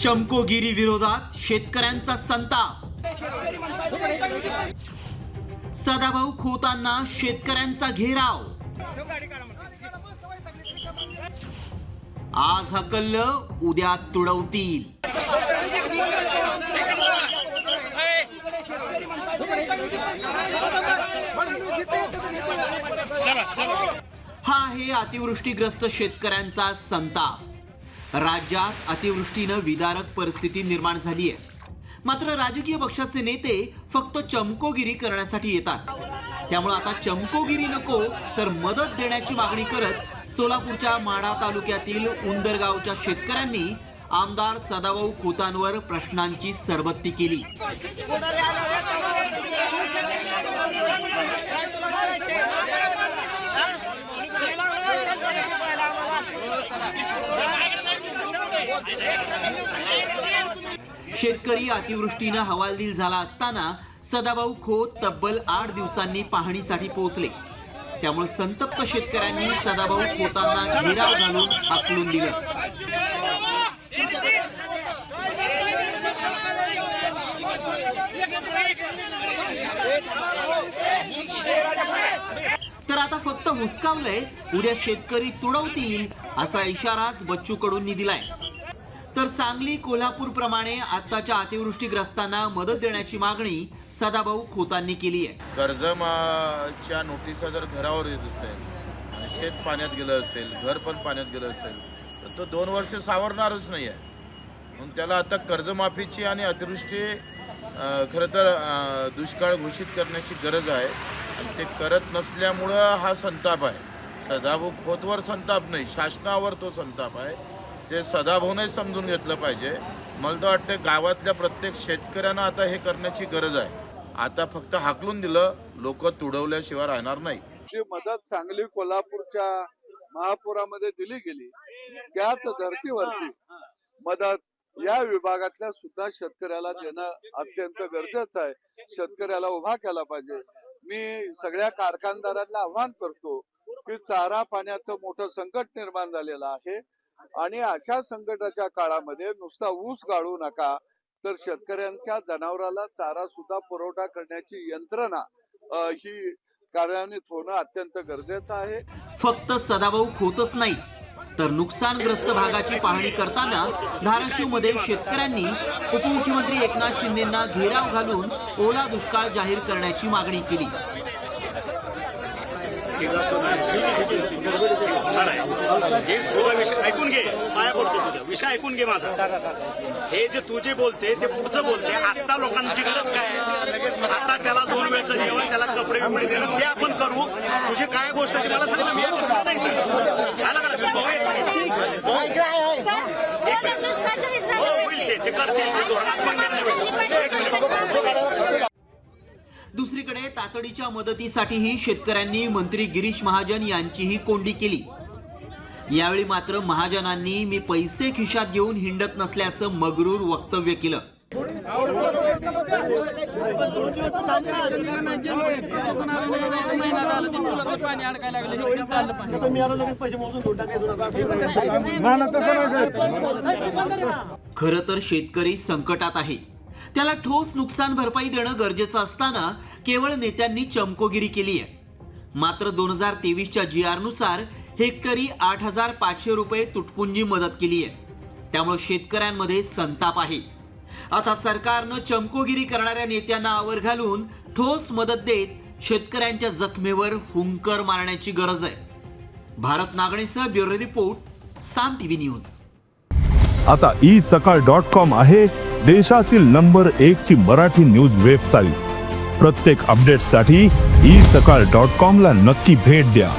चमकोगिरी विरोधात शेतकऱ्यांचा संताप. सदाभाऊ खोतांना शेतकऱ्यांचा घेराव. आज हकल्ल उद्या तुडवतील. हा आहे अतिवृष्टीग्रस्त शेतकऱ्यांचा संताप. राज्यात अतिवृष्टीनं विदारक परिस्थिती निर्माण झाली आहे. मात्र राजकीय पक्षाचे नेते फक्त चमकोगिरी करण्यासाठी येतात. त्यामुळे आता चमकोगिरी नको तर मदत देण्याची मागणी करत सोलापूरच्या माढा तालुक्यातील उंदरगावच्या शेतकऱ्यांनी आमदार सदाभाऊ खोतांवर प्रश्नांची सरबत्ती केली. शेतकरी अतिवृष्टीनं हवालदिल झाला असताना सदाभाऊ खोत तब्बल आठ दिवसांनी पाहणीसाठी पोहोचले. त्यामुळे संतप्त शेतकऱ्यांनी सदाभाऊ खोतांना घेराव घालून आकलून दिले. तर आता फक्त हुसकावलंय उद्या शेतकरी तुडवतील असा इशाराच बच्चू कडूंनी दिलाय तर सांगली कोल्हापूर प्रमाणे आताच्या अतिवृष्टीग्रस्तांना मदत देण्याची मागणी सदाभाऊ खोतांनी केली आहे. कर्जमाच्या नोटिसा जर घरावर येत असेल आणि शेत पाण्यात गेलं असेल घर पण पाण्यात गेलं असेल तर तो दोन वर्ष सावरणारच नाही आहे म्हणून त्याला आता कर्जमाफीची आणि अतिवृष्टी खरं तर दुष्काळ घोषित करण्याची गरज आहे. आणि ते करत नसल्यामुळं हा संताप आहे. सदाभाऊ खोतवर संताप नाही शासनावर तो संताप आहे. ते सदाभाऊने समजून घेतलं पाहिजे. मला तर वाटतं गावातल्या प्रत्येक शेतकऱ्यांना आता हे करण्याची गरज आहे. आता फक्त हाकलून दिलं लोक तुडवल्याशिवाय राहणार नाही. जी मदत सांगली कोल्हापूरच्या महापुरामध्ये दिली गेली त्याच धर्तीवरती मदत या विभागातल्या सुद्धा शेतकऱ्याला देणं अत्यंत गरजेचं आहे. शेतकऱ्याला उभा केला पाहिजे. मी सगळ्या कारखानदारांना आव्हान करतो की चारा पाण्याचं मोठं संकट निर्माण झालेलं आहे. आणि अशा संकटाच्या काळामध्ये नुसता ऊस गाळू नका तर शेतकऱ्यांच्या जनावराला चारा सुद्धा पुरवठा करण्याची यंत्रणा ही कार्यान्वित होणं अत्यंत गरजेचं आहे. फक्त सदाभाऊ खोतच नाही तर नुकसानग्रस्त भागाची पाहणी करताना धाराशिवमध्ये शेतकऱ्यांनी उपमुख्यमंत्री एकनाथ शिंदेना घेराव घालून ओला दुष्काळ जाहीर करण्याची मागणी केली. हे तुझा विषय ऐकून घे. पाया पडतो तुझा. विषय ऐकून घे माझा. हे जे तू जे बोलते ते पुढचं बोलते. आता लोकांची गरज काय आहे? आता त्याला दोन वेळचं जेवण त्याला कपडे बिपडे देणं ते आपण करू. तुझी काय गोष्ट आहे ती मला सांग मी नाही लक्षात? हे- होईल ते. ते करतील. धोरणात्मक निर्णय. दुसरीकडे तातडीच्या मदतीसाठीही शेतकऱ्यांनी मंत्री गिरीश महाजन यांचीही कोंडी केली. यावेळी मात्र महाजनांनी मी पैसे खिशात घेऊन हिंडत नसल्याचं मगरूर वक्तव्य केलं. खर तर शेतकरी संकटात आहे. त्याला ठोस नुकसान भरपाई देणं गरजेचं असताना केवळ नेत्यांनी चमकोगिरी केली आहे मात्र दोन हजार तेवीसच्या जी आरनुसार हेक्टरी आठ हजार पाचशे रुपये तुटपुंजी मदत केली आहे. त्यामुळे शेतकऱ्यांमध्ये संताप आहे. आता सरकारनं चमकोगिरी करणाऱ्या नेत्यांना आवर घालून ठोस मदत देत शेतकऱ्यांच्या जखमेवर हुंकर मारण्याची गरज आहे. Bharat नागणेसह bureau report Saam TV news. आता ई सकाळ डॉट कॉम आहे देशातील नंबर एक ची मराठी न्यूज वेबसाईट. प्रत्येक अपडेटसाठी ई सकाळ डॉट कॉम ला नक्की भेट द्या.